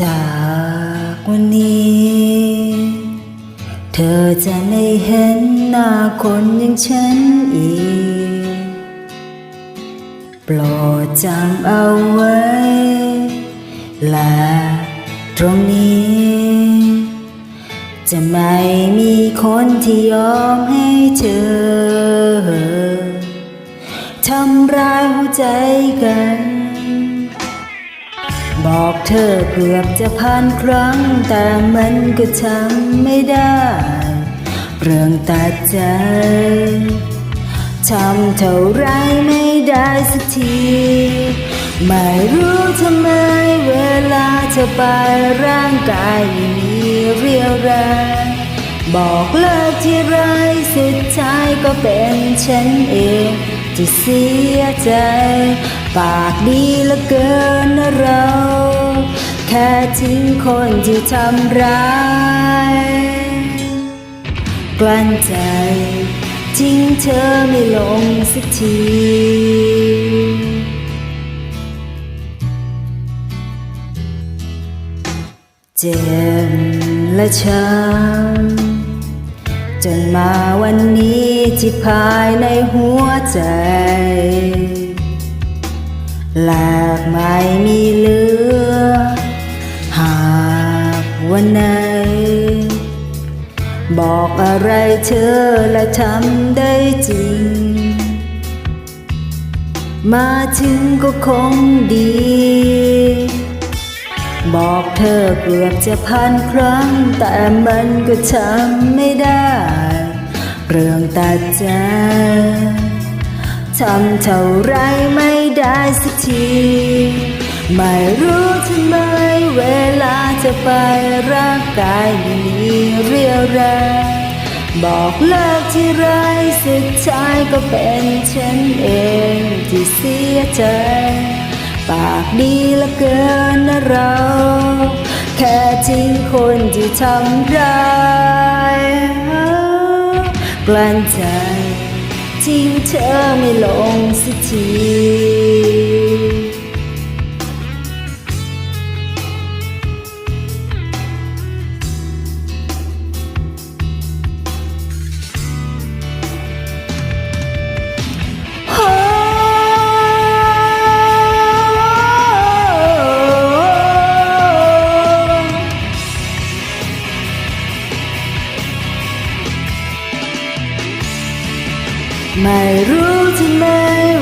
จากวันนี้ เธอจะไม่เห็นหน้าคนอย่างฉันอีก โปรดจำเอาไว้ และตรงนี้ จะไม่มีคนที่ยอมให้เธอ ทำร้ายหัวใจกัน บอกเธอเกือบจะพันครั้ง แต่มันก็ทำไม่ได้ เรื่องตัดใจทำเท่าไรไม่ได้สักที ไม่รู้ทำไมเวลาเธอไปร่างกายมีเรียวแรงบอกเลิกที่ไรสุดท้ายก็เป็นฉันเองที่เสียใจ ปากดีเหลือเกินนะเรา ค่ทิ้งคนที่ทำร้าย กลั้นใจทิ้งเธอไม่ลงสักทีเจ็บและช้ำจนมาวันนี้ที่ภายในหัวใจ หลกไม่มีเลือ บอกอะไรเธอและทำได้จริง มาถึงก็คงดี บอกเธอเกือบจะพันครั้ง แต่มันก็ทำไม่ได้ เรื่องตัดใจทำเท่าไรไม่ได้สักที ไม่รู้ทำไมเวลาจะไปร่างกายไม่มีเรียวแรงบอกเลิกที่ไรสุดท้ายก็เป็นฉันเองที่เสียใจ ปากดีละเกินนะเรา แค่ทิ้งคนที่ทำร้ายกลั้นใจทิ้งเธอไม่ลงสักที ไม่รู้ที่ไหม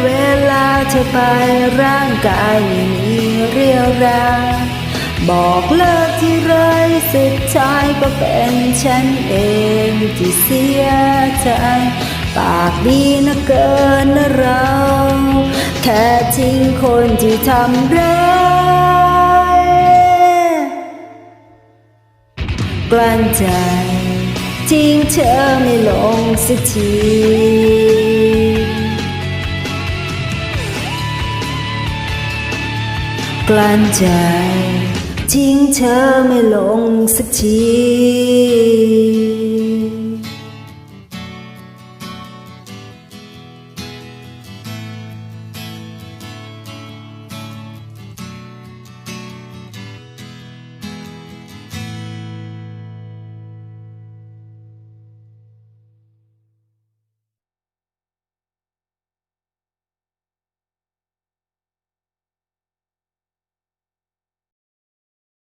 เวลาเธอไปร่างกายไม่มีเรียวแรงบอกเลิกที่ไรสุดท้ายก็เป็นฉันเองที่เสียใจ ปากดีนะเกินนะเรา แค่ทิ้งคนที่ทำร้ายกลั้นใจทิ้งเธอไม่ลงสักที กลั้นใจ ทิ้งเธอไม่ลงสักที